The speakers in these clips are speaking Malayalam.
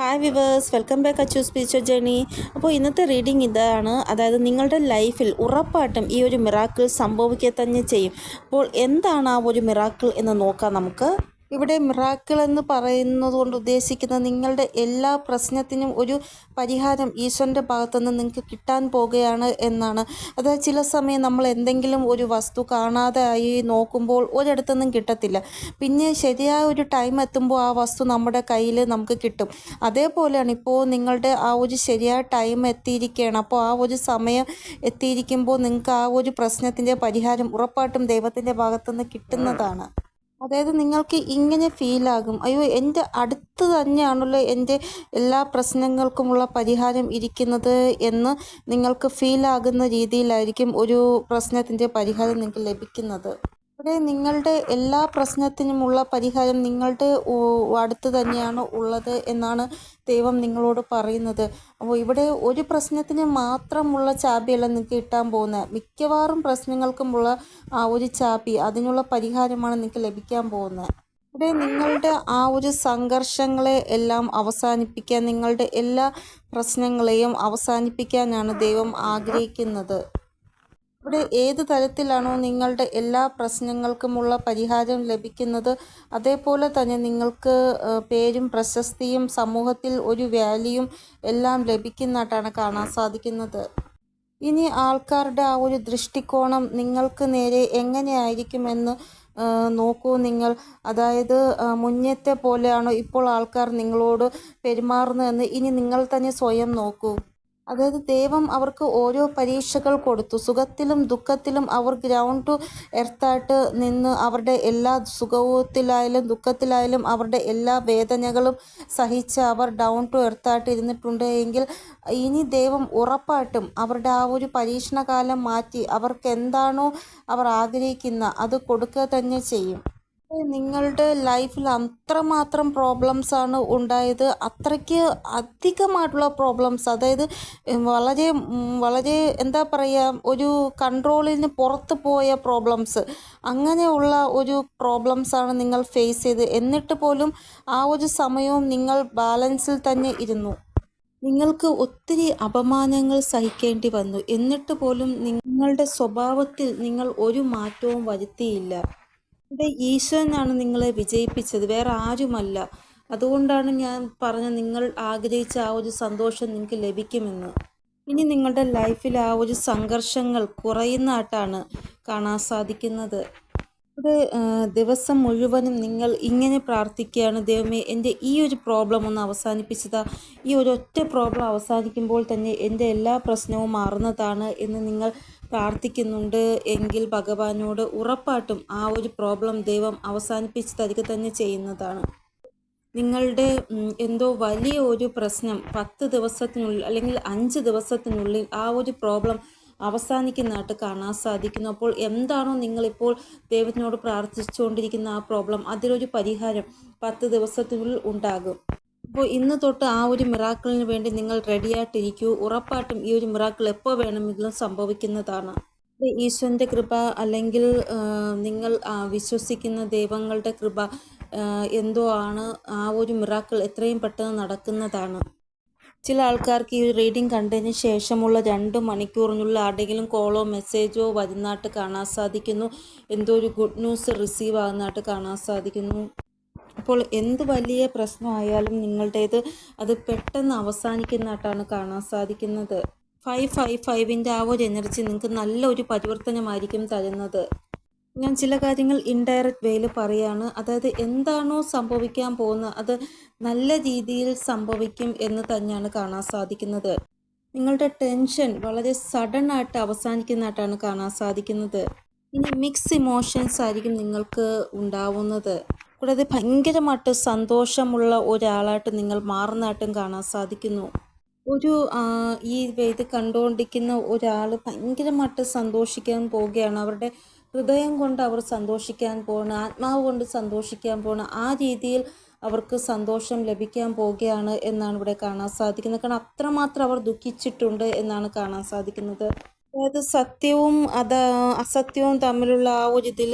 Hi viewers welcome back Achu സ്പീച്ചർ journey അപ്പോൾ ഇന്നത്തെ റീഡിംഗ് ഇതാണ്. അതായത് നിങ്ങളുടെ ലൈഫിൽ ഉറപ്പായിട്ടും ഈ ഒരു മിറാക്കിൾ സംഭവിക്കുക തന്നെ ചെയ്യും. അപ്പോൾ എന്താണ് ആ ഒരു മിറാക്കിൾ എന്ന് നോക്കാം നമുക്ക്. ഇവിടെ മിറാക്കിൾ എന്ന് പറയുന്നത് കൊണ്ട് ഉദ്ദേശിക്കുന്നത് നിങ്ങളുടെ എല്ലാ പ്രശ്നത്തിനും ഒരു പരിഹാരം ഈശ്വരന്റെ ഭാഗത്തുനിന്ന് നിങ്ങൾക്ക് കിട്ടാൻ പോകുകയാണ് എന്നാണ്. അതായത് ചില സമയം നമ്മൾ എന്തെങ്കിലും ഒരു വസ്തു കാണാതെ ആയി നോക്കുമ്പോൾ ഒരിടത്തുനിന്നും കിട്ടത്തില്ല. പിന്നെ ശരിയായ ഒരു ടൈം എത്തുമ്പോൾ ആ വസ്തു നമ്മുടെ കയ്യിൽ നമുക്ക് കിട്ടും. അതേപോലെയാണ് ഇപ്പോൾ നിങ്ങളുടെ ആ ഒരു ശരിയായ ടൈം എത്തിയിരിക്കുകയാണ്. അപ്പോൾ ആ ഒരു സമയം എത്തിയിരിക്കുമ്പോൾ നിങ്ങൾക്ക് ആ ഒരു പ്രശ്നത്തിന്റെ പരിഹാരം ഉറപ്പായിട്ടും ദൈവത്തിന്റെ ഭാഗത്തുനിന്ന് കിട്ടുന്നതാണ്. അതായത് നിങ്ങൾക്ക് ഇങ്ങനെ ഫീലാകും അയ്യോ എന്റെ അടുത്ത് തന്നെയാണല്ലോ എന്റെ എല്ലാ പ്രശ്നങ്ങൾക്കുമുള്ള പരിഹാരം ഇരിക്കുന്നത് എന്ന് നിങ്ങൾക്ക് ഫീലാകുന്ന രീതിയിലായിരിക്കും ഒരു പ്രശ്നത്തിന്റെ പരിഹാരം നിങ്ങൾക്ക് ലഭിക്കുന്നത്. ഇവിടെ നിങ്ങളുടെ എല്ലാ പ്രശ്നത്തിനുമുള്ള പരിഹാരം നിങ്ങളുടെ അടുത്ത് തന്നെയാണ് ഉള്ളത് എന്നാണ് ദൈവം നിങ്ങളോട് പറയുന്നത്. അപ്പോൾ ഇവിടെ ഒരു പ്രശ്നത്തിന് മാത്രമുള്ള ചാബിയല്ല നിങ്ങൾക്ക് കിട്ടാൻ പോകുന്നത്. മിക്കവാറും പ്രശ്നങ്ങൾക്കുമുള്ള ആ ഒരു ചാബി അതിനുള്ള പരിഹാരമാണ് നിങ്ങൾക്ക് ലഭിക്കാൻ പോകുന്നത്. ഇവിടെ നിങ്ങളുടെ ആ ഒരു സംഘർഷങ്ങളെ എല്ലാം അവസാനിപ്പിക്കാൻ നിങ്ങളുടെ എല്ലാ പ്രശ്നങ്ങളെയും അവസാനിപ്പിക്കാനാണ് ദൈവം ആഗ്രഹിക്കുന്നത്. ഇവിടെ ഏത് തരത്തിലാണോ നിങ്ങളുടെ എല്ലാ പ്രശ്നങ്ങൾക്കുമുള്ള പരിഹാരം ലഭിക്കുന്നത് അതേപോലെ തന്നെ നിങ്ങൾക്ക് പേരും പ്രശസ്തിയും സമൂഹത്തിൽ ഒരു വാല്യൂം എല്ലാം ലഭിക്കുന്നതായിട്ടാണ് കാണാൻ സാധിക്കുന്നത്. ഇനി ആൾക്കാരുടെ ആ ഒരു ദൃഷ്ടികോണം നിങ്ങൾക്ക് നേരെ എങ്ങനെയായിരിക്കുമെന്ന് നോക്കൂ നിങ്ങൾ. അതായത് മുന്നത്തെ പോലെയാണോ ഇപ്പോൾ ആൾക്കാർ നിങ്ങളോട് പെരുമാറുന്നതെന്ന് ഇനി നിങ്ങൾ തന്നെ സ്വയം നോക്കൂ. അതായത് ദൈവം അവർക്ക് ഓരോ പരീക്ഷകൾ കൊടുത്തു. സുഖത്തിലും ദുഃഖത്തിലും അവർ ഗ്രൗണ്ട് ടു എർത്തായിട്ട് നിന്ന് അവരുടെ എല്ലാ സുഖത്തിലായാലും ദുഃഖത്തിലായാലും അവരുടെ എല്ലാ വേദനകളും സഹിച്ച് അവർ ഡൗൺ ടു എർത്തായിട്ട് ഇരുന്നിട്ടുണ്ട് എങ്കിൽ ഇനി ദൈവം ഉറപ്പായിട്ടും അവരുടെ ആ ഒരു പരീക്ഷണകാലം മാറ്റി അവർക്ക് എന്താണോ അവർ ആഗ്രഹിക്കുന്ന അത് കൊടുക്കുക തന്നെ ചെയ്യും. നിങ്ങളുടെ ലൈഫിൽ അത്രമാത്രം പ്രോബ്ലംസ് ആണ് ഉണ്ടായത്. അത്രയ്ക്ക് അധികമായിട്ടുള്ള പ്രോബ്ലംസ് അതായത് വളരെ വളരെ എന്താ പറയുക ഒരു കൺട്രോളിന് പുറത്ത് പോയ പ്രോബ്ലംസ് അങ്ങനെയുള്ള ഒരു പ്രോബ്ലംസ് ആണ് നിങ്ങൾ ഫേസ് ചെയ്ത് എന്നിട്ട് പോലും ആ ഒരു സമയവും നിങ്ങൾ ബാലൻസിൽ തന്നെ ഇരുന്നു. നിങ്ങൾക്ക് ഒത്തിരി അപമാനങ്ങൾ സഹിക്കേണ്ടി വന്നു. എന്നിട്ട് പോലും നിങ്ങളുടെ സ്വഭാവത്തിൽ നിങ്ങൾ ഒരു മാറ്റവും വരുത്തിയില്ല. ഇവിടെ ഈശ്വരനാണ് നിങ്ങളെ വിജയിപ്പിച്ചത്. വേറെ ആരുമല്ല. അതുകൊണ്ടാണ് ഞാൻ പറഞ്ഞ നിങ്ങൾ ആഗ്രഹിച്ച ആ ഒരു സന്തോഷം നിങ്ങൾക്ക് ലഭിക്കുമെന്ന്. ഇനി നിങ്ങളുടെ ലൈഫിൽ ആ ഒരു സംഘർഷങ്ങൾ കുറയുന്നതായിട്ടാണ് കാണാൻ സാധിക്കുന്നത്. ഇവിടെ ദിവസം മുഴുവനും നിങ്ങൾ ഇങ്ങനെ പ്രാർത്ഥിക്കുകയാണ്. ദൈവമേ എന്റെ ഈ ഒരു പ്രോബ്ലം ഒന്ന് അവസാനിപ്പിച്ചതാ. ഈ ഒരു ഒറ്റ പ്രോബ്ലം അവസാനിക്കുമ്പോൾ തന്നെ എന്റെ എല്ലാ പ്രശ്നവും മാറുന്നതാണ് എന്ന് നിങ്ങൾ പ്രാർത്ഥിക്കുന്നുണ്ട് എങ്കിൽ ഭഗവാനോട് ഉറപ്പായിട്ടും ആ ഒരു പ്രോബ്ലം ദൈവം അവസാനിപ്പിച്ച് തരിക തന്നെ ചെയ്യുന്നതാണ്. നിങ്ങളുടെ എന്തോ വലിയ ഒരു പ്രശ്നം പത്ത് ദിവസത്തിനുള്ളിൽ അല്ലെങ്കിൽ അഞ്ച് ദിവസത്തിനുള്ളിൽ ആ ഒരു പ്രോബ്ലം അവസാനിക്കുന്നതായിട്ട് കാണാൻ സാധിക്കുന്നു. അപ്പോൾ എന്താണോ നിങ്ങളിപ്പോൾ ദൈവത്തിനോട് പ്രാർത്ഥിച്ചുകൊണ്ടിരിക്കുന്ന ആ പ്രോബ്ലം അതിലൊരു പരിഹാരം പത്ത് ദിവസത്തിനുള്ളിൽ ഉണ്ടാകും. അപ്പോൾ ഇന്ന് തൊട്ട് ആ ഒരു മിറാക്കിളിന് വേണ്ടി നിങ്ങൾ റെഡിയായിട്ടിരിക്കൂ. ഉറപ്പായിട്ടും ഈ ഒരു മിറാക്കിൾ എപ്പോൾ വേണമെങ്കിലും സംഭവിക്കുന്നതാണ്. ഈശ്വരന്റെ കൃപ അല്ലെങ്കിൽ നിങ്ങൾ വിശ്വസിക്കുന്ന ദൈവങ്ങളുടെ കൃപ എന്തോ ആണ് ആ ഒരു മിറാക്കിൾ എത്രയും പെട്ടെന്ന് നടക്കുന്നതാണ്. ചില ആൾക്കാർക്ക് ഈ റീഡിംഗ് കണ്ടതിന് ശേഷമുള്ള രണ്ട് മണിക്കൂറിനുള്ള ആരുടെങ്കിലും കോളോ മെസ്സേജോ വരുന്നതായിട്ട് കാണാൻ സാധിക്കുന്നു. എന്തോ ഒരു ഗുഡ് ന്യൂസ് റിസീവ് ആകുന്നതായിട്ട് കാണാൻ സാധിക്കുന്നു. അപ്പോൾ എന്ത് വലിയ പ്രശ്നമായാലും നിങ്ങളുടേത് അത് പെട്ടെന്ന് അവസാനിക്കുന്നതായിട്ടാണ് കാണാൻ സാധിക്കുന്നത്. ഫൈവ് ഫൈവ് ഫൈവിന്റെ ആ ഒരു എനർജി നിങ്ങൾക്ക് നല്ലൊരു പരിവർത്തനമായിരിക്കും തരുന്നത്. ഞാൻ ചില കാര്യങ്ങൾ ഇൻഡയറക്റ്റ് വേയിൽ പറയാണ്. അതായത് എന്താണോ സംഭവിക്കാൻ പോകുന്നത് അത് നല്ല രീതിയിൽ സംഭവിക്കും എന്ന് തന്നെയാണ് കാണാൻ സാധിക്കുന്നത്. നിങ്ങളുടെ ടെൻഷൻ വളരെ സഡൻ ആയിട്ട് അവസാനിക്കുന്നതായിട്ടാണ് കാണാൻ സാധിക്കുന്നത്. ഇനി മിക്സ് ഇമോഷൻസ് ആയിരിക്കും നിങ്ങൾക്ക് ഉണ്ടാവുന്നത്. കൂടാതെ ഭയങ്കരമായിട്ട് സന്തോഷമുള്ള ഒരാളായിട്ട് നിങ്ങൾ മാറുന്നതായിട്ടും കാണാൻ സാധിക്കുന്നു. ഒരു ഈ ഇത് കണ്ടുകൊണ്ടിരിക്കുന്ന ഒരാൾ ഭയങ്കരമായിട്ട് സന്തോഷിക്കാൻ പോവുകയാണ്. അവരുടെ ഹൃദയം കൊണ്ട് അവർ സന്തോഷിക്കാൻ പോകണം ആത്മാവ് കൊണ്ട് സന്തോഷിക്കാൻ പോകണം ആ രീതിയിൽ അവർക്ക് സന്തോഷം ലഭിക്കാൻ പോവുകയാണ് എന്നാണ് ഇവിടെ കാണാൻ സാധിക്കുന്നത്. കാരണം അത്രമാത്രം അവർ ദുഃഖിച്ചിട്ടുണ്ട് എന്നാണ് കാണാൻ സാധിക്കുന്നത്. അതായത് സത്യവും അത് അസത്യവും തമ്മിലുള്ള ആ ഒരു ഇതിൽ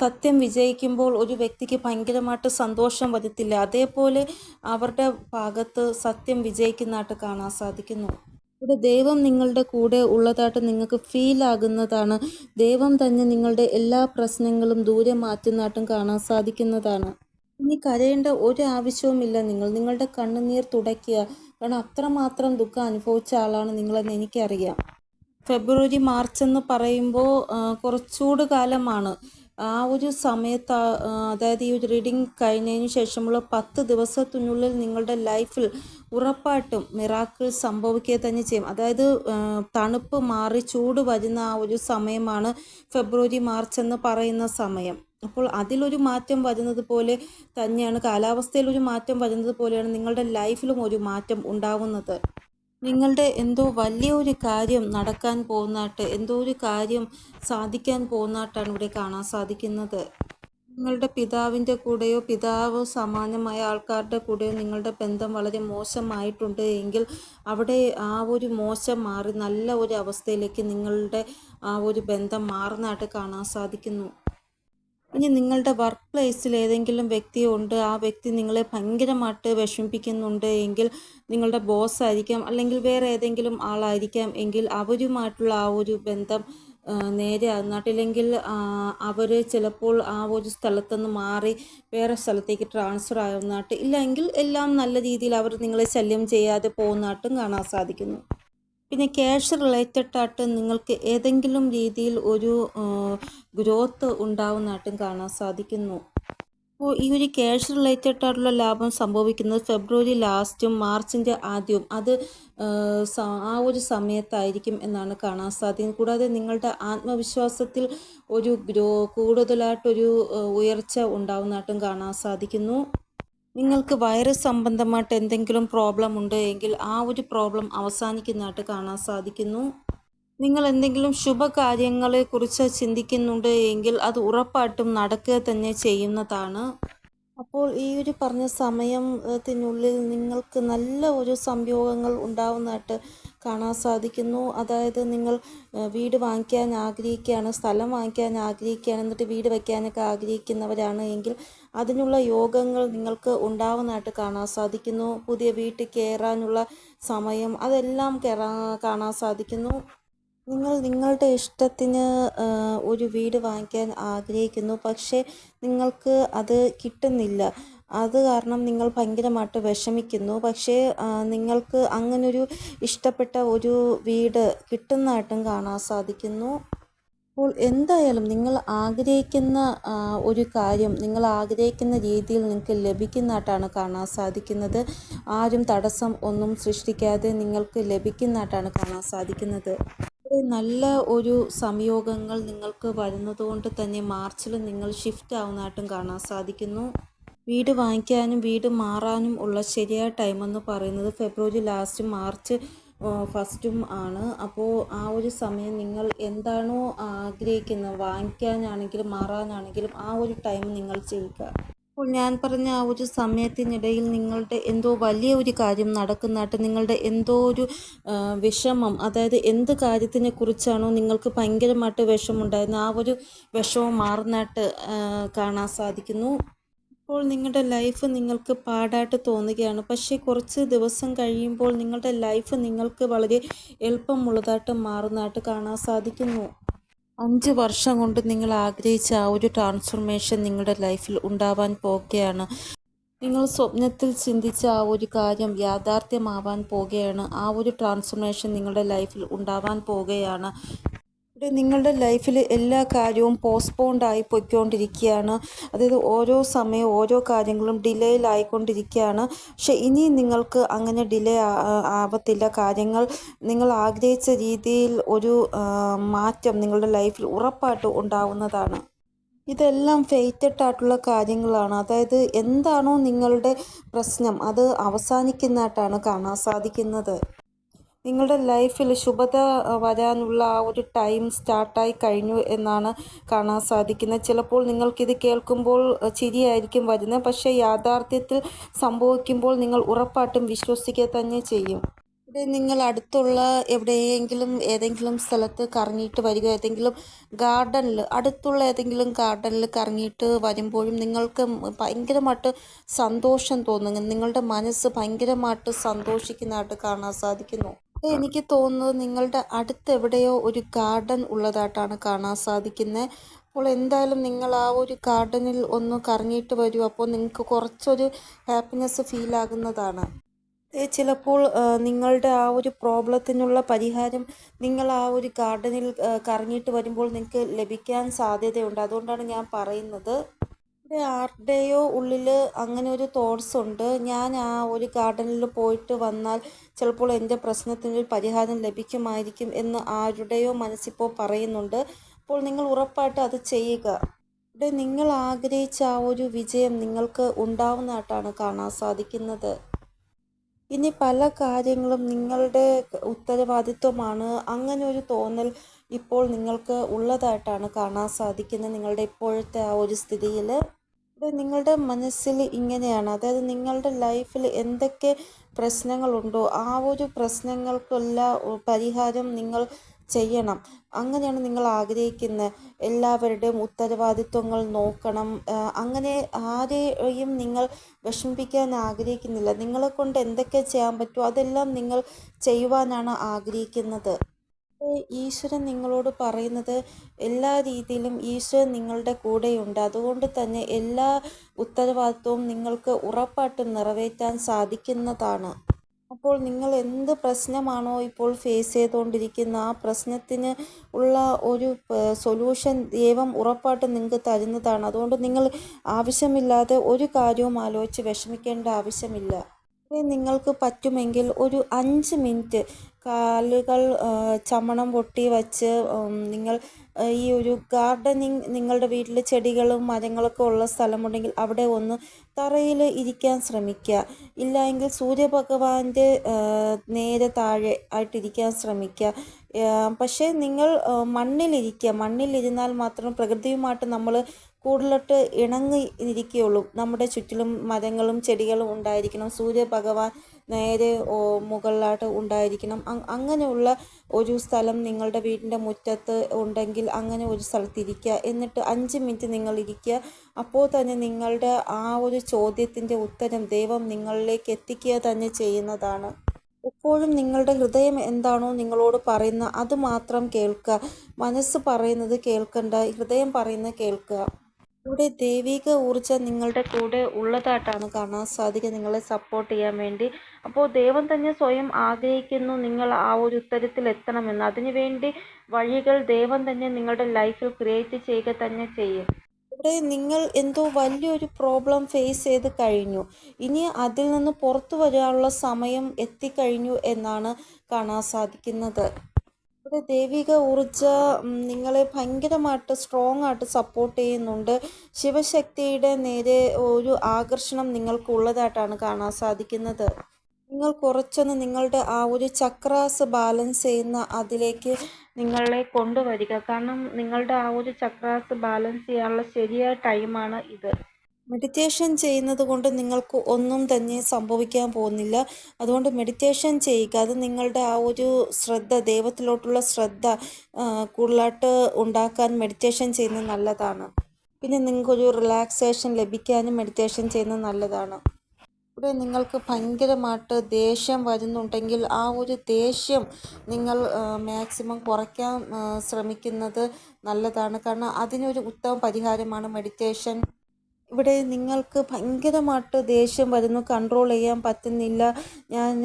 സത്യം വിജയിക്കുമ്പോൾ ഒരു വ്യക്തിക്ക് ഭയങ്കരമായിട്ട് സന്തോഷം വരത്തില്ല. അതേപോലെ അവരുടെ ഭാഗത്ത് സത്യം വിജയിക്കുന്നതായിട്ട് കാണാൻ സാധിക്കുന്നു. ഇവിടെ ദൈവം നിങ്ങളുടെ കൂടെ ഉള്ളതായിട്ട് നിങ്ങൾക്ക് ഫീൽ ആകുന്നതാണ്. ദൈവം തന്നെ നിങ്ങളുടെ എല്ലാ പ്രശ്നങ്ങളും ദൂരെ മാറ്റുന്നതായിട്ടും കാണാൻ സാധിക്കുന്നതാണ്. ഇനി കരയേണ്ട ഒരു ആവശ്യവുമില്ല നിങ്ങൾ. നിങ്ങളുടെ കണ്ണുനീർ തുടയ്ക്കുക. കാരണം അത്രമാത്രം ദുഃഖം അനുഭവിച്ച ആളാണ് നിങ്ങളെന്ന് എനിക്കറിയാം. ഫെബ്രുവരി മാർച്ച് എന്ന് പറയുമ്പോൾ കുറച്ചുകൂടി കാലമാണ്. ആ ഒരു സമയത്ത് അതായത് ഈ ഒരു റീഡിങ് കഴിഞ്ഞതിന് ശേഷമുള്ള പത്ത് ദിവസത്തിനുള്ളിൽ നിങ്ങളുടെ ലൈഫിൽ ഉറപ്പായിട്ടും മിറാക്കിൾ സംഭവിക്കുക തന്നെ ചെയ്യും. അതായത് തണുപ്പ് മാറി ചൂട് വരുന്ന ആ ഒരു സമയമാണ് ഫെബ്രുവരി മാർച്ച് എന്ന് പറയുന്ന സമയം. അപ്പോൾ അതിലൊരു മാറ്റം വരുന്നത് പോലെ തന്നെയാണ് കാലാവസ്ഥയിൽ ഒരു മാറ്റം വരുന്നത് പോലെയാണ് നിങ്ങളുടെ ലൈഫിലും ഒരു മാറ്റം ഉണ്ടാവുന്നത്. നിങ്ങളുടെ എന്തോ വലിയ ഒരു കാര്യം നടക്കാൻ പോകുന്നതായിട്ട് എന്തോ ഒരു കാര്യം സാധിക്കാൻ പോകുന്നതായിട്ടാണ് ഇവിടെ കാണാൻ സാധിക്കുന്നത്. നിങ്ങളുടെ പിതാവിന്റെ കൂടെയോ പിതാവ് സമാനമായ ആൾക്കാരുടെ കൂടെയോ നിങ്ങളുടെ ബന്ധം വളരെ മോശമായിട്ടുണ്ട് എങ്കിൽ അവിടെ ആ ഒരു മോശം മാറി നല്ല ഒരു അവസ്ഥയിലേക്ക് നിങ്ങളുടെ ആ ഒരു ബന്ധം മാറുന്നതായിട്ട് കാണാൻ സാധിക്കുന്നു. ഇനി നിങ്ങളുടെ വർക്ക് പ്ലേസിൽ ഏതെങ്കിലും വ്യക്തി ഉണ്ട് ആ വ്യക്തി നിങ്ങളെ ഭയങ്കരമായിട്ട് വിഷമിപ്പിക്കുന്നുണ്ട് എങ്കിൽ നിങ്ങളുടെ ബോസ് ആയിരിക്കാം അല്ലെങ്കിൽ വേറെ ഏതെങ്കിലും ആളായിരിക്കാം എങ്കിൽ അവരുമായിട്ടുള്ള ആ ഒരു ബന്ധം നേരെ നാട്ടിലെങ്കിൽ അവർ ചിലപ്പോൾ ആ ഒരു സ്ഥലത്തുനിന്ന് മാറി വേറെ സ്ഥലത്തേക്ക് ട്രാൻസ്ഫർ ആവുന്നതായിട്ട് ഇല്ലെങ്കിൽ എല്ലാം നല്ല രീതിയിൽ അവർ നിങ്ങളെ ശല്യം ചെയ്യാതെ പോകുന്നതായിട്ടും കാണാൻ സാധിക്കുന്നു. പിന്നെ ക്യാഷ് റിലേറ്റഡ് ആയിട്ട് നിങ്ങൾക്ക് ഏതെങ്കിലും രീതിയിൽ ഒരു ഗ്രോത്ത് ഉണ്ടാവുന്നതായിട്ടും കാണാൻ സാധിക്കുന്നു. അപ്പോൾ ഈ ഒരു ക്യാഷ് റിലേറ്റഡ് ആയിട്ടുള്ള ലാഭം സംഭവിക്കുന്നത് ഫെബ്രുവരി ലാസ്റ്റും മാർച്ചിന്റെ ആദ്യവും. അത് ആ, ഒരു സമയത്തായിരിക്കും എന്നാണ് കാണാൻ സാധിക്കുന്നത്. കൂടാതെ നിങ്ങളുടെ ആത്മവിശ്വാസത്തിൽ ഒരു ഗ്രോ കൂടുതലായിട്ടൊരു ഉയർച്ച ഉണ്ടാവുന്നതായിട്ടും കാണാൻ സാധിക്കുന്നു. നിങ്ങൾക്ക് വൈറസ് സംബന്ധമായിട്ട് എന്തെങ്കിലും പ്രോബ്ലം ഉണ്ട് എങ്കിൽ ആ ഒരു പ്രോബ്ലം അവസാനിക്കുന്നതായിട്ട് കാണാൻ സാധിക്കുന്നു. നിങ്ങൾ എന്തെങ്കിലും ശുഭകാര്യങ്ങളെക്കുറിച്ച് ചിന്തിക്കുന്നുണ്ട് എങ്കിൽ അത് ഉറപ്പായിട്ടും നടക്കുക തന്നെ ചെയ്യുന്നതാണ്. അപ്പോൾ ഈ ഒരു പറഞ്ഞ സമയത്തിനുള്ളിൽ നിങ്ങൾക്ക് നല്ല ഒരു സംയോഗങ്ങൾ ഉണ്ടാവുന്നതായിട്ട് കാണാൻ സാധിക്കുന്നു. അതായത് നിങ്ങൾ വീട് വാങ്ങിക്കാൻ ആഗ്രഹിക്കുകയാണ് സ്ഥലം വാങ്ങിക്കാൻ ആഗ്രഹിക്കുകയാണ് എന്നിട്ട് വീട് വയ്ക്കാനൊക്കെ ആഗ്രഹിക്കുന്നവരാണ് എങ്കിൽ അതിനുള്ള യോഗങ്ങൾ നിങ്ങൾക്ക് ഉണ്ടാവുന്നതായിട്ട് കാണാൻ സാധിക്കുന്നു. പുതിയ വീട്ടിൽ കയറാനുള്ള സമയം അതെല്ലാം കയറാ കാണാൻ സാധിക്കുന്നു. നിങ്ങൾ നിങ്ങളുടെ ഇഷ്ടത്തിന് ഒരു വീട് വാങ്ങിക്കാൻ ആഗ്രഹിക്കുന്നു. പക്ഷേ നിങ്ങൾക്ക് അത് കിട്ടുന്നില്ല. അത് കാരണം നിങ്ങൾ ഭയങ്കരമായിട്ട് വിഷമിക്കുന്നു. പക്ഷേ നിങ്ങൾക്ക് അങ്ങനൊരു ഇഷ്ടപ്പെട്ട ഒരു വീട് കിട്ടുന്നതായിട്ടും കാണാൻ സാധിക്കുന്നു. അപ്പോൾ എന്തായാലും നിങ്ങൾ ആഗ്രഹിക്കുന്ന ഒരു കാര്യം നിങ്ങൾ ആഗ്രഹിക്കുന്ന രീതിയിൽ നിങ്ങൾക്ക് ലഭിക്കുന്നതായിട്ടാണ് കാണാൻ സാധിക്കുന്നത്. ആരും തടസ്സം ഒന്നും സൃഷ്ടിക്കാതെ നിങ്ങൾക്ക് ലഭിക്കുന്നതായിട്ടാണ് കാണാൻ സാധിക്കുന്നത്. നല്ല ഒരു സംയോഗങ്ങൾ നിങ്ങൾക്ക് വരുന്നതുകൊണ്ട് തന്നെ മാർച്ചിൽ നിങ്ങൾ ഷിഫ്റ്റ് ആവുന്നതായിട്ടും കാണാൻ സാധിക്കുന്നു. വീട് വാങ്ങിക്കാനും വീട് മാറാനും ഉള്ള ശരിയായ ടൈമെന്ന് പറയുന്നത് ഫെബ്രുവരി ലാസ്റ്റ് മാർച്ച് ഫസ്റ്റും ആണ്. അപ്പോൾ ആ ഒരു സമയം നിങ്ങൾ എന്താണോ ആഗ്രഹിക്കുന്നത് വാങ്ങിക്കാനാണെങ്കിലും മാറാനാണെങ്കിലും ആ ഒരു ടൈം നിങ്ങൾ ചെയ്യുക. അപ്പോൾ ഞാൻ പറഞ്ഞ ആ ഒരു സമയത്തിനിടയിൽ നിങ്ങളുടെ എന്തോ വലിയ ഒരു കാര്യം നടക്കുന്നതായിട്ട് നിങ്ങളുടെ എന്തോ ഒരു വിഷമം അതായത് എന്ത് കാര്യത്തിനെ കുറിച്ചാണോ നിങ്ങൾക്ക് ഭയങ്കരമായിട്ട് വിഷമമുണ്ടായിരുന്നത് ആ ഒരു വിഷമം മാറുന്നതായിട്ട് കാണാൻ സാധിക്കുന്നു. ഇപ്പോൾ നിങ്ങളുടെ ലൈഫ് നിങ്ങൾക്ക് പാടായിട്ട് തോന്നുകയാണ്. പക്ഷേ കുറച്ച് ദിവസം കഴിയുമ്പോൾ നിങ്ങളുടെ ലൈഫ് നിങ്ങൾക്ക് വളരെ എളുപ്പമുള്ളതായിട്ട് മാറുന്നതായിട്ട് കാണാൻ സാധിക്കുന്നു. അഞ്ച് വർഷം കൊണ്ട് നിങ്ങൾ ആഗ്രഹിച്ച ആ ഒരു ട്രാൻസ്ഫോർമേഷൻ നിങ്ങളുടെ ലൈഫിൽ ഉണ്ടാവാൻ പോകുകയാണ് നിങ്ങൾ സ്വപ്നത്തിൽ ചിന്തിച്ച ആ ഒരു കാര്യം യാഥാർത്ഥ്യമാവാൻ പോകുകയാണ് ആ ഒരു ട്രാൻസ്ഫോർമേഷൻ നിങ്ങളുടെ ലൈഫിൽ ഉണ്ടാവാൻ പോകുകയാണ് ഇവിടെ നിങ്ങളുടെ ലൈഫിൽ എല്ലാ കാര്യവും പോസ്റ്റ്പോണ്ട് ആയി പോയിക്കൊണ്ടിരിക്കുകയാണ്. അതായത് ഓരോ സമയം ഓരോ കാര്യങ്ങളും ഡിലേയിലായിക്കൊണ്ടിരിക്കുകയാണ് പക്ഷെ ഇനി നിങ്ങൾക്ക് അങ്ങനെ ഡിലേ ആവത്തില്ല. കാര്യങ്ങൾ നിങ്ങൾ ആഗ്രഹിച്ച രീതിയിൽ ഒരു മാറ്റം നിങ്ങളുടെ ലൈഫിൽ ഉറപ്പായിട്ട് ഉണ്ടാവുന്നതാണ്. ഇതെല്ലാം ഫെയ്റ്റഡ് ആയിട്ടുള്ള കാര്യങ്ങളാണ്. അതായത് എന്താണോ നിങ്ങളുടെ പ്രശ്നം അത് അവസാനിക്കുന്നതായിട്ടാണ് കാണാൻ സാധിക്കുന്നത്. നിങ്ങളുടെ ലൈഫിൽ ശുഭത വരാനുള്ള ആ ഒരു ടൈം സ്റ്റാർട്ടായി കഴിഞ്ഞു എന്നാണ് കാണാൻ സാധിക്കുന്നത്. ചിലപ്പോൾ നിങ്ങൾക്കിത് കേൾക്കുമ്പോൾ ചിരിയായിരിക്കും വരുന്നത്. പക്ഷേ യാഥാർത്ഥ്യത്തിൽ സംഭവിക്കുമ്പോൾ നിങ്ങൾ ഉറപ്പായിട്ടും വിശ്വസിക്കുക തന്നെ ചെയ്യും. ഇവിടെ നിങ്ങൾ അടുത്തുള്ള എവിടെയെങ്കിലും ഏതെങ്കിലും സ്ഥലത്ത് കറങ്ങിയിട്ട് വരിക ഏതെങ്കിലും ഗാർഡനിൽ അടുത്തുള്ള ഏതെങ്കിലും ഗാർഡനിൽ കറങ്ങിയിട്ട് വരുമ്പോഴും നിങ്ങൾക്ക് ഭയങ്കരമായിട്ട് സന്തോഷം തോന്നുന്നു നിങ്ങളുടെ മനസ്സ് ഭയങ്കരമായിട്ട് സന്തോഷിക്കുന്നതായിട്ട് കാണാൻ സാധിക്കുന്നു. എനിക്ക് തോന്നുന്നത് നിങ്ങളുടെ അടുത്ത് എവിടെയോ ഒരു ഗാർഡൻ ഉള്ളതായിട്ടാണ് കാണാൻ സാധിക്കുന്നത് അപ്പോൾ എന്തായാലും നിങ്ങൾ ആ ഒരു ഗാർഡനിൽ ഒന്ന് കറങ്ങിയിട്ട് വരൂ. അപ്പോൾ നിങ്ങൾക്ക് കുറച്ചൊരു ഹാപ്പിനെസ് ഫീൽ ആകുന്നതാണ്. ചിലപ്പോൾ നിങ്ങളുടെ ആ ഒരു പ്രോബ്ലത്തിനുള്ള പരിഹാരം നിങ്ങൾ ആ ഒരു ഗാർഡനിൽ കറങ്ങിയിട്ട് വരുമ്പോൾ നിങ്ങൾക്ക് ലഭിക്കാൻ സാധ്യതയുണ്ട്. അതുകൊണ്ടാണ് ഞാൻ പറയുന്നത്. ഇവിടെ ആരുടെയോ ഉള്ളിൽ അങ്ങനെ ഒരു തോട്ട്സ് ഉണ്ട്. ഞാൻ ആ ഒരു ഗാർഡനിൽ പോയിട്ട് വന്നാൽ ചിലപ്പോൾ എന്റെ പ്രശ്നത്തിനൊരു പരിഹാരം ലഭിക്കുമായിരിക്കും എന്ന് ആരുടെയോ മനസ്സിപ്പോൾ പറയുന്നുണ്ട്. അപ്പോൾ നിങ്ങൾ ഉറപ്പായിട്ട് അത് ചെയ്യുക. ഇവിടെ നിങ്ങൾ ആഗ്രഹിച്ച ആ ഒരു വിജയം നിങ്ങൾക്ക് ഉണ്ടാവുന്നതായിട്ടാണ് കാണാൻ സാധിക്കുന്നത്. ഇനി പല കാര്യങ്ങളും നിങ്ങളുടെ ഉത്തരവാദിത്വമാണ്. അങ്ങനെ ഒരു തോന്നൽ ഇപ്പോൾ നിങ്ങൾക്ക് ഉള്ളതായിട്ടാണ് കാണാൻ സാധിക്കുന്നത് നിങ്ങളുടെ ഇപ്പോഴത്തെ ആ ഒരു സ്ഥിതിയിൽ നിങ്ങളുടെ മനസ്സിൽ ഇങ്ങനെയാണ്. അതായത് നിങ്ങളുടെ ലൈഫിൽ എന്തൊക്കെ പ്രശ്നങ്ങളുണ്ടോ ആ ഒരു പ്രശ്നങ്ങൾക്കെല്ലാം പരിഹാരം നിങ്ങൾ ചെയ്യണം. അങ്ങനെയാണ് നിങ്ങൾ ആഗ്രഹിക്കുന്നത്. എല്ലാവരുടെയും ഉത്തരവാദിത്വങ്ങൾ നോക്കണം. അങ്ങനെ ആരെയും നിങ്ങൾ വിഷമിപ്പിക്കാൻ ആഗ്രഹിക്കുന്നില്ല. നിങ്ങളെ കൊണ്ട് എന്തൊക്കെ ചെയ്യാൻ പറ്റുമോ അതെല്ലാം നിങ്ങൾ ചെയ്യുവാനാണ് ആഗ്രഹിക്കുന്നത്. ഈശ്വരൻ നിങ്ങളോട് പറയുന്നത് എല്ലാ രീതിയിലും ഈശ്വരൻ നിങ്ങളുടെ കൂടെയുണ്ട്. അതുകൊണ്ട് തന്നെ എല്ലാ ഉത്തരവാദിത്വവും നിങ്ങൾക്ക് ഉറപ്പായിട്ടും നിറവേറ്റാൻ സാധിക്കുന്നതാണ്. അപ്പോൾ നിങ്ങൾ എന്ത് പ്രശ്നമാണോ ഇപ്പോൾ ഫേസ് ചെയ്തുകൊണ്ടിരിക്കുന്ന ആ പ്രശ്നത്തിന് ഉള്ള ഒരു സൊല്യൂഷൻ ദൈവം ഉറപ്പായിട്ടും നിങ്ങൾക്ക് തരുന്നതാണ്. അതുകൊണ്ട് നിങ്ങൾ ആവശ്യമില്ലാതെ ഒരു കാര്യവും ആലോചിച്ച് വിഷമിക്കേണ്ട ആവശ്യമില്ല. ഇനി നിങ്ങൾക്ക് പറ്റുമെങ്കിൽ ഒരു അഞ്ച് മിനിറ്റ് കാലുകൾ ചമണം പൊട്ടി വച്ച് നിങ്ങൾ ഈ ഒരു ഗാർഡനിങ് നിങ്ങളുടെ വീട്ടിൽ ചെടികളും മരങ്ങളൊക്കെ ഉള്ള സ്ഥലമുണ്ടെങ്കിൽ അവിടെ ഒന്ന് തറയിൽ ഇരിക്കാൻ ശ്രമിക്കുക. ഇല്ല എങ്കിൽ സൂര്യഭഗവാന്റെ നേരെ താഴെ ആയിട്ടിരിക്കാൻ ശ്രമിക്കുക. പക്ഷേ നിങ്ങൾ മണ്ണിലിരിക്കുക. മണ്ണിലിരുന്നാൽ മാത്രം പ്രകൃതിയുമായിട്ട് നമ്മൾ കൂടുതലിട്ട് ഇണങ്ങി ഇരിക്കുകയുള്ളൂ നമ്മുടെ ചുറ്റിലും മരങ്ങളും ചെടികളും ഉണ്ടായിരിക്കണം. സൂര്യഭഗവാൻ നേരെ മുകളിലായിട്ട് ഉണ്ടായിരിക്കണം. അങ്ങനെയുള്ള ഒരു സ്ഥലം നിങ്ങളുടെ വീടിന്റെ മുറ്റത്ത് ഉണ്ടെങ്കിൽ അങ്ങനെ ഒരു സ്ഥലത്ത് ഇരിക്കുക എന്നിട്ട് അഞ്ച് മിനിറ്റ് നിങ്ങൾ ഇരിക്കുക. അപ്പോൾ തന്നെ നിങ്ങളുടെ ആ ഒരു ചോദ്യത്തിന്റെ ഉത്തരം ദൈവം നിങ്ങളിലേക്ക് എത്തിക്കുക തന്നെ ചെയ്യുന്നതാണ്. എപ്പോഴും നിങ്ങളുടെ ഹൃദയം എന്താണോ നിങ്ങളോട് പറയുന്ന അത് മാത്രം കേൾക്കുക. മനസ്സ് പറയുന്നത് കേൾക്കണ്ട ഹൃദയം പറയുന്നത് കേൾക്കുക. ഇവിടെ ദൈവിക ഊർജം നിങ്ങളുടെ കൂടെ ഉള്ളതായിട്ടാണ് കാണാൻ സാധിക്കുക. നിങ്ങളെ സപ്പോർട്ട് ചെയ്യാൻ വേണ്ടി. അപ്പോൾ ദൈവം തന്നെ സ്വയം ആഗ്രഹിക്കുന്നു നിങ്ങൾ ആ ഒരു ഉത്തരത്തിൽ എത്തണമെന്ന്. അതിനുവേണ്ടി വഴികൾ ദൈവം തന്നെ നിങ്ങളുടെ ലൈഫിൽ ക്രിയേറ്റ് ചെയ്യുക തന്നെ ചെയ്യും. ഇവിടെ നിങ്ങൾ എന്തോ വലിയൊരു പ്രോബ്ലം ഫേസ് ചെയ്ത് കഴിഞ്ഞു. ഇനി അതിൽ നിന്ന് പുറത്തു വരാനുള്ള സമയം എത്തിക്കഴിഞ്ഞു എന്നാണ് കാണാൻ സാധിക്കുന്നത്. ഇവിടെ ദൈവിക ഊർജ നിങ്ങളെ ഭയങ്കരമായിട്ട് സ്ട്രോങ് ആയിട്ട് സപ്പോർട്ട് ചെയ്യുന്നുണ്ട്. ശിവശക്തിയുടെ നേരെ ഒരു ആകർഷണം നിങ്ങൾക്ക് ഉള്ളതായിട്ടാണ് കാണാൻ സാധിക്കുന്നത്. നിങ്ങൾ കുറച്ചൊന്ന് നിങ്ങളുടെ ആ ഒരു ചക്രാസ് ബാലൻസ് ചെയ്യുന്ന അതിലേക്ക് നിങ്ങളെ കൊണ്ടുവരിക. കാരണം നിങ്ങളുടെ ആ ഒരു ചക്രാസ് ബാലൻസ് ചെയ്യാനുള്ള ശരിയായ ടൈമാണ് ഇത്. മെഡിറ്റേഷൻ ചെയ്യുന്നത് കൊണ്ട് നിങ്ങൾക്ക് ഒന്നും തന്നെ സംഭവിക്കാൻ പോകുന്നില്ല. അതുകൊണ്ട് മെഡിറ്റേഷൻ ചെയ്യുക അത് നിങ്ങളുടെ ആ ഒരു ശ്രദ്ധ ദൈവത്തിലോട്ടുള്ള ശ്രദ്ധ കൂടുതലായിട്ട് ഉണ്ടാക്കാൻ മെഡിറ്റേഷൻ ചെയ്യുന്നത് നല്ലതാണ്. പിന്നെ നിങ്ങൾക്കൊരു റിലാക്സേഷൻ ലഭിക്കാനും മെഡിറ്റേഷൻ ചെയ്യുന്നത് നല്ലതാണ്. ഇവിടെ നിങ്ങൾക്ക് ഭയങ്കരമായിട്ട് ദേഷ്യം വരുന്നുണ്ടെങ്കിൽ ആ ഒരു ദേഷ്യം നിങ്ങൾ മാക്സിമം കുറയ്ക്കാൻ ശ്രമിക്കുന്നത് നല്ലതാണ്. കാരണം അതിനൊരു ഉത്തമ പരിഹാരമാണ് മെഡിറ്റേഷൻ ഇവിടെ നിങ്ങൾക്ക് ഭയങ്കരമായിട്ട് ദേഷ്യം വരുന്നു കൺട്രോൾ ചെയ്യാൻ പറ്റുന്നില്ല. ഞാൻ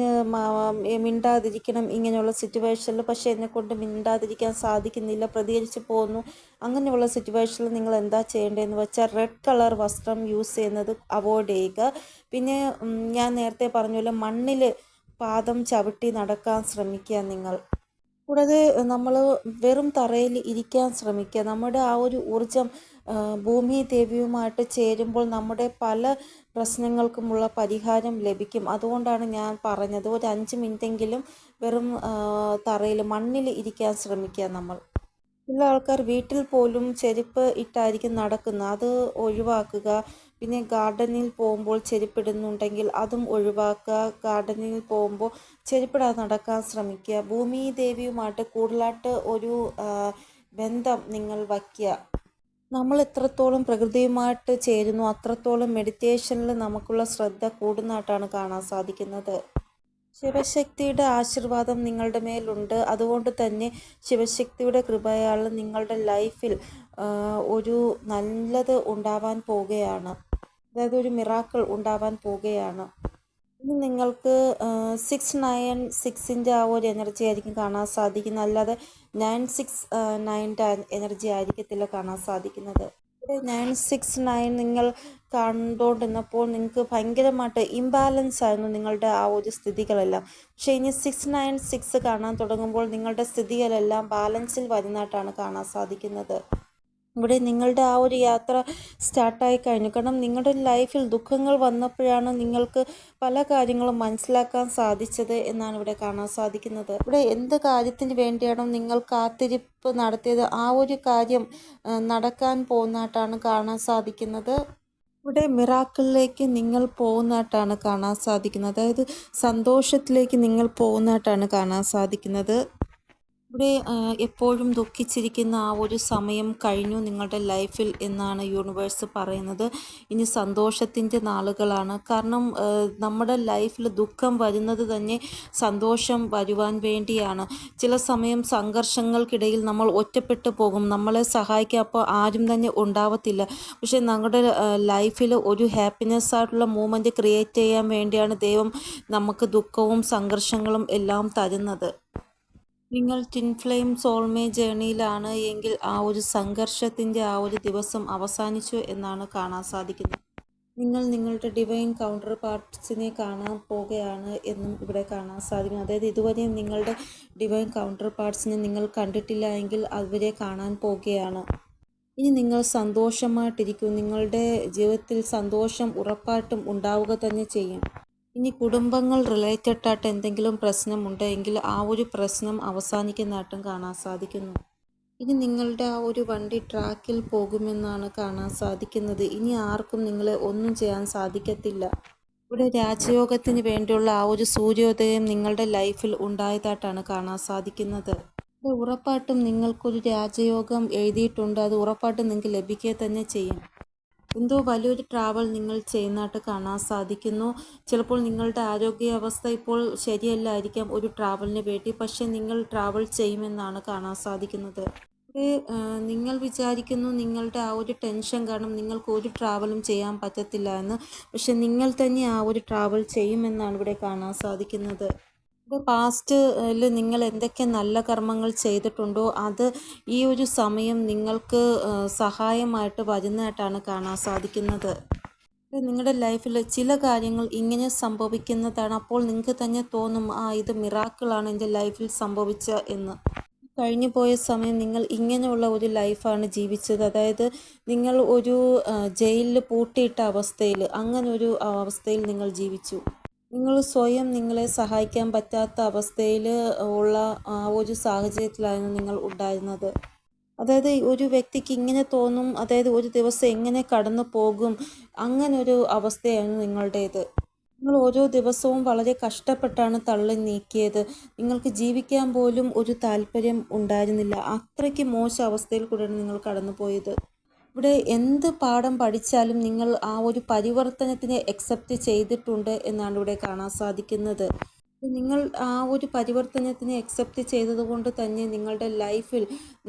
മിണ്ടാതിരിക്കണം ഇങ്ങനെയുള്ള സിറ്റുവേഷനിൽ പക്ഷേ എന്നെക്കൊണ്ട് മിണ്ടാതിരിക്കാൻ സാധിക്കുന്നില്ല പ്രതികരിച്ച് പോകുന്നു അങ്ങനെയുള്ള സിറ്റുവേഷനിൽ നിങ്ങൾ എന്താ ചെയ്യേണ്ടതെന്ന് വെച്ചാൽ റെഡ് കളർ വസ്ത്രം യൂസ് ചെയ്യുന്നത് അവോയ്ഡ് ചെയ്യുക. പിന്നെ ഞാൻ നേരത്തെ പറഞ്ഞ പോലെ മണ്ണിൽ പാദം ചവിട്ടി നടക്കാൻ ശ്രമിക്കുക നിങ്ങൾ. കൂടാതെ നമ്മൾ വെറും തറയിൽ ഇരിക്കാൻ ശ്രമിക്കുക. നമ്മുടെ ആ ഒരു ഊർജം ഭൂമി ദേവിയുമായിട്ട് ചേരുമ്പോൾ നമ്മുടെ പല പ്രശ്നങ്ങൾക്കുമുള്ള പരിഹാരം ലഭിക്കും. അതുകൊണ്ടാണ് ഞാൻ പറഞ്ഞത് ഒരു അഞ്ച് മിനിറ്റെങ്കിലും വെറും തറയിൽ മണ്ണിൽ ഇരിക്കാൻ ശ്രമിക്കുക നമ്മൾ. ചില ആൾക്കാർ വീട്ടിൽ പോലും ചെരുപ്പ് ഇട്ടായിരിക്കും നടക്കുന്നത് അത് ഒഴിവാക്കുക. പിന്നെ ഗാർഡനിൽ പോകുമ്പോൾ ചെരുപ്പിടുന്നുണ്ടെങ്കിൽ അതും ഒഴിവാക്കുക. ഗാർഡനിൽ പോകുമ്പോൾ ചെരുപ്പിടാതെ നടക്കാൻ ശ്രമിക്കുക. ഭൂമി ദേവിയുമായിട്ട് കൂടുതലായിട്ട് ഒരു ബന്ധം നിങ്ങൾ വയ്ക്കുക. നമ്മൾ എത്രത്തോളം പ്രകൃതിയുമായിട്ട് ചേരുന്നു അത്രത്തോളം മെഡിറ്റേഷനിൽ നമുക്കുള്ള ശ്രദ്ധ കൂടുന്നതായിട്ടാണ് കാണാൻ സാധിക്കുന്നത്. ശിവശക്തിയുടെ ആശീർവാദം നിങ്ങളുടെ മേലുണ്ട്. അതുകൊണ്ട് തന്നെ ശിവശക്തിയുടെ കൃപയാൽ നിങ്ങളുടെ ലൈഫിൽ ഒരു നല്ലത് ഉണ്ടാവാൻ പോവുകയാണ്. അതായത് ഒരു മിറാക്കിൾ ഉണ്ടാവാൻ പോവുകയാണ്. ഇനി നിങ്ങൾക്ക് സിക്സ് നയൻ സിക്സിന്റെ ആ ഒരു എനർജി ആയിരിക്കും കാണാൻ സാധിക്കുന്നത്. അല്ലാതെ നയൻ സിക്സ് നയന്റെ എനർജി ആയിരിക്കത്തില്ല കാണാൻ സാധിക്കുന്നത്. നയൻ സിക്സ് നയൻ നിങ്ങൾ കണ്ടുകൊണ്ടിരുന്നപ്പോൾ നിങ്ങൾക്ക് ഭയങ്കരമായിട്ട് ഇംബാലൻസ് ആയിരുന്നു നിങ്ങളുടെ ആ ഒരു സ്ഥിതികളെല്ലാം. പക്ഷേ ഇനി സിക്സ് നയൻ സിക്സ് കാണാൻ തുടങ്ങുമ്പോൾ നിങ്ങളുടെ സ്ഥിതികളെല്ലാം ബാലൻസിൽ വരുന്നതായിട്ടാണ് കാണാൻ സാധിക്കുന്നത്. ഇവിടെ നിങ്ങളുടെ ആ ഒരു യാത്ര സ്റ്റാർട്ടായി കഴിഞ്ഞു. കാരണം നിങ്ങളുടെ ലൈഫിൽ ദുഃഖങ്ങൾ വന്നപ്പോഴാണ് നിങ്ങൾക്ക് പല കാര്യങ്ങളും മനസ്സിലാക്കാൻ സാധിച്ചത് എന്നാണ് ഇവിടെ കാണാൻ സാധിക്കുന്നത്. ഇവിടെ എന്ത് കാര്യത്തിന് വേണ്ടിയാണോ നിങ്ങൾ കാത്തിരിപ്പ് നടത്തിയത് ആ ഒരു കാര്യം നടക്കാൻ പോകുന്നതായിട്ടാണ് കാണാൻ സാധിക്കുന്നത്. ഇവിടെ മിറാക്കിളിലേക്ക് നിങ്ങൾ പോകുന്നതായിട്ടാണ് കാണാൻ സാധിക്കുന്നത്. അതായത് സന്തോഷത്തിലേക്ക് നിങ്ങൾ പോകുന്നതായിട്ടാണ് കാണാൻ സാധിക്കുന്നത്. ഇവിടെ എപ്പോഴും ദുഃഖിച്ചിരിക്കുന്ന ആ ഒരു സമയം കഴിഞ്ഞു നിങ്ങളുടെ ലൈഫിൽ എന്നാണ് യൂണിവേഴ്സ് പറയുന്നത്. ഇനി സന്തോഷത്തിന്റെ നാളുകളാണ്. കാരണം നമ്മുടെ ലൈഫിൽ ദുഃഖം വരുന്നത് തന്നെ സന്തോഷം വരുവാൻ വേണ്ടിയാണ്. ചില സമയം സംഘർഷങ്ങൾക്കിടയിൽ നമ്മൾ ഒറ്റപ്പെട്ടു പോകും. നമ്മളെ സഹായിക്കാൻ അപ്പോൾ ആരും തന്നെ ഉണ്ടാവത്തില്ല. പക്ഷേ നമ്മുടെ ലൈഫിൽ ഒരു ഹാപ്പിനെസ് ആയിട്ടുള്ള മൂമെന്റ് ക്രിയേറ്റ് ചെയ്യാൻ വേണ്ടിയാണ് ദൈവം നമുക്ക് ദുഃഖവും സംഘർഷങ്ങളും എല്ലാം തരുന്നത്. നിങ്ങൾ ടിൻ ഫ്ലെയിം സോൾമേ ജേണിയിലാണ് എങ്കിൽ ആ ഒരു സംഘർഷത്തിന്റെ ആ ഒരു ദിവസം അവസാനിച്ചു എന്നാണ് കാണാൻ സാധിക്കുന്നത്. നിങ്ങൾ നിങ്ങളുടെ ഡിവൈൻ കൗണ്ടർ പാർട്സിനെ കാണാൻ പോവുകയാണ് എന്നും ഇവിടെ കാണാൻ സാധിക്കും അതായത് ഇതുവരെയും നിങ്ങളുടെ ഡിവൈൻ കൗണ്ടർ പാർട്സിനെ നിങ്ങൾ കണ്ടിട്ടില്ല എങ്കിൽ അവരെ കാണാൻ പോവുകയാണ് ഇനി നിങ്ങൾ സന്തോഷമായിട്ടിരിക്കും. നിങ്ങളുടെ ജീവിതത്തിൽ സന്തോഷം ഉറപ്പായിട്ടും ഉണ്ടാവുക തന്നെ ചെയ്യും. ഇനി കുടുംബങ്ങൾ റിലേറ്റഡ് ആയിട്ട് എന്തെങ്കിലും പ്രശ്നമുണ്ടെങ്കിൽ ആ ഒരു പ്രശ്നം അവസാനിക്കുന്നതായിട്ടും കാണാൻ സാധിക്കുന്നു. ഇനി നിങ്ങളുടെ ആ ഒരു വണ്ടി ട്രാക്കിൽ പോകുമെന്നാണ് കാണാൻ സാധിക്കുന്നത്. ഇനി ആർക്കും നിങ്ങളെ ഒന്നും ചെയ്യാൻ സാധിക്കത്തില്ല. ഇവിടെ രാജയോഗത്തിന് വേണ്ടിയുള്ള ആ ഒരു സൂര്യോദയം നിങ്ങളുടെ ലൈഫിൽ ഉണ്ടായതായിട്ടാണ് കാണാൻ സാധിക്കുന്നത്. ഉറപ്പായിട്ടും നിങ്ങൾക്കൊരു രാജയോഗം എഴുതിയിട്ടുണ്ട്. അത് ഉറപ്പായിട്ടും നിങ്ങൾക്ക് ലഭിക്കുക തന്നെ ചെയ്യും. എന്തോ വലിയൊരു ട്രാവൽ നിങ്ങൾ ചെയ്യുന്നതായിട്ട് കാണാൻ സാധിക്കുന്നു. ചിലപ്പോൾ നിങ്ങളുടെ ആരോഗ്യാവസ്ഥ ഇപ്പോൾ ശരിയല്ലായിരിക്കാം ഒരു ട്രാവലിന് വേണ്ടി. പക്ഷേ നിങ്ങൾ ട്രാവൽ ചെയ്യുമെന്നാണ് കാണാൻ സാധിക്കുന്നത്. നിങ്ങൾ വിചാരിക്കുന്നു നിങ്ങളുടെ ആ ഒരു ടെൻഷൻ കാരണം നിങ്ങൾക്ക് ഒരു ട്രാവലും ചെയ്യാൻ പറ്റത്തില്ല എന്ന്. പക്ഷെ നിങ്ങൾ തന്നെ ആ ഒരു ട്രാവൽ ചെയ്യുമെന്നാണ് ഇവിടെ കാണാൻ സാധിക്കുന്നത്. പാസ്റ്റിൽ നിങ്ങൾ എന്തൊക്കെ നല്ല കർമ്മങ്ങൾ ചെയ്തിട്ടുണ്ടോ? അത് ഈ ഒരു സമയം നിങ്ങൾക്ക് സഹായമായിട്ട് വരുന്നതായിട്ടാണ് കാണാൻ സാധിക്കുന്നത്. നിങ്ങളുടെ ലൈഫിൽ ചില കാര്യങ്ങൾ ഇങ്ങനെ സംഭവിക്കുന്നതാണ്. അപ്പോൾ നിങ്ങൾക്ക് തന്നെ തോന്നും ആ ഇത് മിറാക്കിളാണ് എന്റെ ലൈഫിൽ സംഭവിച്ച എന്ന്. കഴിഞ്ഞു പോയ സമയം നിങ്ങൾ ഇങ്ങനെയുള്ള ഒരു ലൈഫാണ് ജീവിച്ചത്. അതായത് നിങ്ങൾ ഒരു ജയിലിൽ പൂട്ടിയിട്ട അവസ്ഥയിൽ അങ്ങനെ ഒരു അവസ്ഥയിൽ നിങ്ങൾ ജീവിച്ചു. നിങ്ങൾ സ്വയം നിങ്ങളെ സഹായിക്കാൻ പറ്റാത്ത അവസ്ഥയിൽ ഉള്ള ഒരു സാഹചര്യത്തിലായിരുന്നു നിങ്ങൾ ഉണ്ടായിരുന്നത്. അതായത് ഒരു വ്യക്തിക്ക് ഇങ്ങനെ തോന്നും അതായത് ഒരു ദിവസം എങ്ങനെ കടന്നു പോകും അങ്ങനെ ഒരു അവസ്ഥയായിരുന്നു നിങ്ങളുടേത്. നിങ്ങൾ ഓരോ ദിവസവും വളരെ കഷ്ടപ്പെട്ടാണ് തള്ളി നീക്കിയത്. നിങ്ങൾക്ക് ജീവിക്കാൻ പോലും ഒരു താല്പര്യം ഉണ്ടായിരുന്നില്ല. അത്രയ്ക്ക് മോശം അവസ്ഥയിൽ കൂടെയാണ് നിങ്ങൾ കടന്നുപോയത്. ഇവിടെ എന്ത് പാഠം പഠിച്ചാലും നിങ്ങൾ ആ ഒരു പരിവർത്തനത്തിനെ അക്സെപ്റ്റ് ചെയ്തിട്ടുണ്ട് എന്നാണ് ഇവിടെ കാണാൻ സാധിക്കുന്നത്. നിങ്ങൾ ആ ഒരു പരിവർത്തനത്തിനെ അക്സെപ്റ്റ് ചെയ്തതുകൊണ്ട് തന്നെ നിങ്ങളുടെ ലൈഫിൽ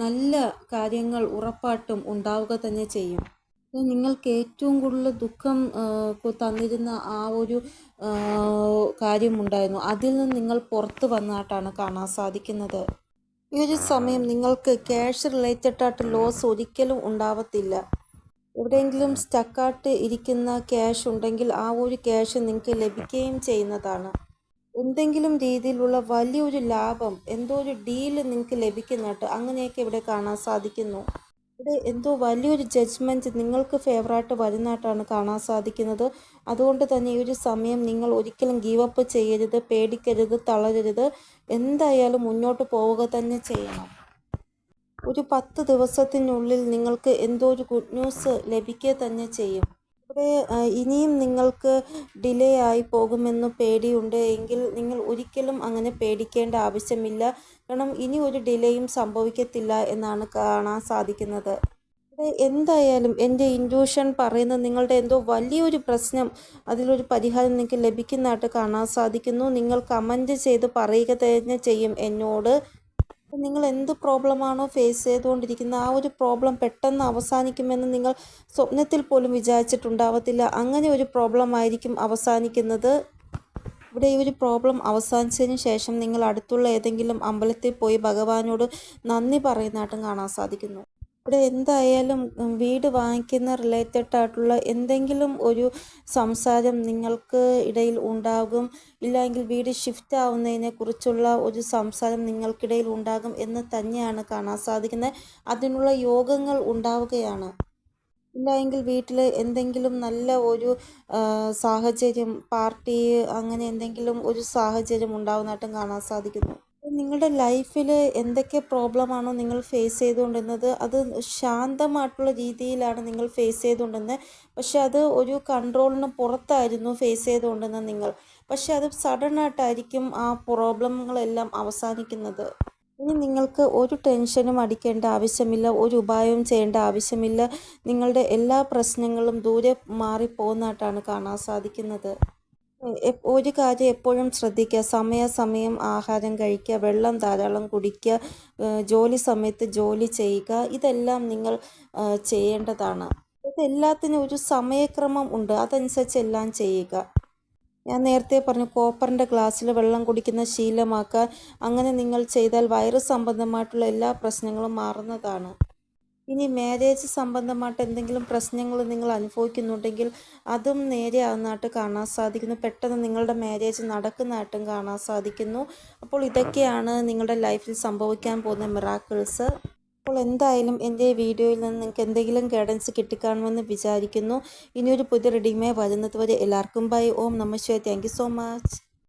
നല്ല കാര്യങ്ങൾ ഉറപ്പായിട്ടും ഉണ്ടാവുക തന്നെ ചെയ്യും. നിങ്ങൾക്ക് ഏറ്റവും കൂടുതൽ ദുഃഖം തന്നിരുന്ന ആ ഒരു കാര്യമുണ്ടായിരുന്നു. അതിൽ നിന്ന് നിങ്ങൾ പുറത്തു വന്നതായിട്ടാണ് കാണാൻ സാധിക്കുന്നത്. ഈ ഒരു സമയം നിങ്ങൾക്ക് ക്യാഷ് റിലേറ്റഡ് ആയിട്ട് ലോസ് ഒരിക്കലും ഉണ്ടാവത്തില്ല. എവിടെയെങ്കിലും സ്റ്റക്കായിട്ട് ഇരിക്കുന്ന ക്യാഷ് ഉണ്ടെങ്കിൽ ആ ഒരു ക്യാഷ് നിങ്ങൾക്ക് ലഭിക്കുകയും ചെയ്യുന്നതാണ്. എന്തെങ്കിലും രീതിയിലുള്ള വലിയൊരു ലാഭം എന്തോ ഒരു ഡീൽ നിങ്ങൾക്ക് ലഭിക്കുന്നതായിട്ട് അങ്ങനെയൊക്കെ ഇവിടെ കാണാൻ സാധിക്കുന്നു. ഇവിടെ എന്തോ വലിയൊരു ജഡ്ജ്മെന്റ് നിങ്ങൾക്ക് ഫേവറായിട്ട് വരുന്നതായിട്ടാണ് കാണാൻ സാധിക്കുന്നത്. അതുകൊണ്ട് തന്നെ ഈ ഒരു സമയം നിങ്ങൾ ഒരിക്കലും ഗീവ് അപ്പ് ചെയ്യരുത് പേടിക്കരുത് തളരരുത്. എന്തായാലും മുന്നോട്ട് പോവുക തന്നെ ചെയ്യണം. ഒരു പത്ത് ദിവസത്തിനുള്ളിൽ നിങ്ങൾക്ക് എന്തോ ഒരു ഗുഡ് ന്യൂസ് ലഭിക്കുക തന്നെ ചെയ്യും. ഇവിടെ ഇനിയും നിങ്ങൾക്ക് ഡിലേ ആയി പോകുമെന്ന് പേടിയുണ്ട്. എങ്കിൽ നിങ്ങൾ ഒരിക്കലും അങ്ങനെ പേടിക്കേണ്ട ആവശ്യമില്ല. കാരണം ഇനി ഒരു ഡിലേയും സംഭവിക്കത്തില്ല എന്നാണ് കാണാൻ സാധിക്കുന്നത്. ഇവിടെ എന്തായാലും എന്റെ ഇൻഡ്യൂഷൻ പറയുന്നത് നിങ്ങളുടെ എന്തോ വലിയൊരു പ്രശ്നം അതിലൊരു പരിഹാരം നിങ്ങൾക്ക് ലഭിക്കുന്നതായിട്ട് കാണാൻ സാധിക്കുന്നു. നിങ്ങൾ കമന്റ് ചെയ്ത് പറയുക തന്നെ ചെയ്യും എന്നോട്. നിങ്ങൾ എന്ത് പ്രോബ്ലമാണോ ഫേസ് ചെയ്തുകൊണ്ടിരിക്കുന്നത് ആ ഒരു പ്രോബ്ലം പെട്ടെന്ന് അവസാനിക്കുമെന്ന് നിങ്ങൾ സ്വപ്നത്തിൽ പോലും വിചാരിച്ചിട്ടുണ്ടാവത്തില്ല. അങ്ങനെ ഒരു പ്രോബ്ലം ആയിരിക്കും അവസാനിക്കുന്നത്. ഇവിടെ ഈ ഒരു പ്രോബ്ലം അവസാനിച്ചതിന് ശേഷം നിങ്ങൾ അടുത്തുള്ള ഏതെങ്കിലും അമ്പലത്തിൽ പോയി ഭഗവാനോട് നന്ദി പറയുന്നതായിട്ടും കാണാൻ സാധിക്കുന്നു. ഇവിടെ എന്തായാലും വീട് വാങ്ങിക്കുന്ന റിലേറ്റഡ് ആയിട്ടുള്ള എന്തെങ്കിലും ഒരു സംസാരം നിങ്ങൾക്ക് ഇടയിൽ ഉണ്ടാകും. ഇല്ലെങ്കിൽ വീട് ഷിഫ്റ്റ് ആവുന്നതിനെ കുറിച്ചുള്ള ഒരു സംസാരം നിങ്ങൾക്കിടയിൽ ഉണ്ടാകും എന്ന് തന്നെയാണ് കാണാൻ സാധിക്കുന്നത്. അതിനുള്ള യോഗങ്ങൾ ഉണ്ടാവുകയാണ്. ഇല്ലെങ്കിൽ വീട്ടിൽ എന്തെങ്കിലും നല്ല ഒരു സാഹചര്യം പാർട്ടി അങ്ങനെ എന്തെങ്കിലും ഒരു സാഹചര്യം ഉണ്ടാവുന്നതായിട്ടും കാണാൻ സാധിക്കുന്നു. നിങ്ങളുടെ ലൈഫിൽ എന്തൊക്കെ പ്രോബ്ലമാണോ നിങ്ങൾ ഫേസ് ചെയ്തുകൊണ്ടിരുന്നത്? അത് ശാന്തമായിട്ടുള്ള രീതിയിലാണ് നിങ്ങൾ ഫേസ് ചെയ്തുകൊണ്ടിരുന്നത്. പക്ഷെ അത് ഒരു കൺട്രോളിന് പുറത്തായിരുന്നു ഫേസ് ചെയ്തുകൊണ്ടിരുന്നത് നിങ്ങൾ. പക്ഷെ അത് സഡനായിട്ടായിരിക്കും ആ പ്രോബ്ലങ്ങളെല്ലാം അവസാനിക്കുന്നത്. ഇനി നിങ്ങൾക്ക് ഒരു ടെൻഷനും അടിക്കേണ്ട ആവശ്യമില്ല ഒരു ഉപായവും ചെയ്യേണ്ട ആവശ്യമില്ല. നിങ്ങളുടെ എല്ലാ പ്രശ്നങ്ങളും ദൂരെ മാറിപ്പോകുന്നതായിട്ടാണ് കാണാൻ സാധിക്കുന്നത്. ഒരു കാര്യം എപ്പോഴും ശ്രദ്ധിക്കുക. സമയാസമയം ആഹാരം കഴിക്കുക വെള്ളം ധാരാളം കുടിക്കുക ജോലി സമയത്ത് ജോലി ചെയ്യുക ഇതെല്ലാം നിങ്ങൾ ചെയ്യേണ്ടതാണ്. ഇതെല്ലാത്തിനും ഒരു സമയക്രമം ഉണ്ട്. അതനുസരിച്ച് എല്ലാം ചെയ്യുക. ഞാൻ നേരത്തെ പറഞ്ഞു കോപ്പറിന്റെ ഗ്ലാസ്സിൽ വെള്ളം കുടിക്കുന്ന ശീലമാക്കുക. അങ്ങനെ നിങ്ങൾ ചെയ്താൽ വൈറസ് സംബന്ധമായിട്ടുള്ള എല്ലാ പ്രശ്നങ്ങളും മാറുന്നതാണ്. ഇനി മാരേജ് സംബന്ധമായിട്ട് എന്തെങ്കിലും പ്രശ്നങ്ങൾ നിങ്ങൾ അനുഭവിക്കുന്നുണ്ടെങ്കിൽ അതും നേരെയാകുന്നതായിട്ട് കാണാൻ സാധിക്കുന്നു. പെട്ടെന്ന് നിങ്ങളുടെ മാരേജ് നടക്കുന്നതായിട്ടും കാണാൻ സാധിക്കുന്നു. അപ്പോൾ ഇതൊക്കെയാണ് നിങ്ങളുടെ ലൈഫിൽ സംഭവിക്കാൻ പോകുന്ന മിറാക്കിൾസ് അപ്പോൾ എന്തായാലും എന്റെ വീഡിയോയിൽ നിന്ന് നിങ്ങൾക്ക് എന്തെങ്കിലും ഗൈഡൻസ് കിട്ടിക്കാണുമെന്ന് വിചാരിക്കുന്നു. ഇനിയൊരു പുതിയ റെഡിമേ വരുന്നത് വരെ എല്ലാവർക്കും ബൈ ഓം നമസ്വേ താങ്ക് സോ മച്ച്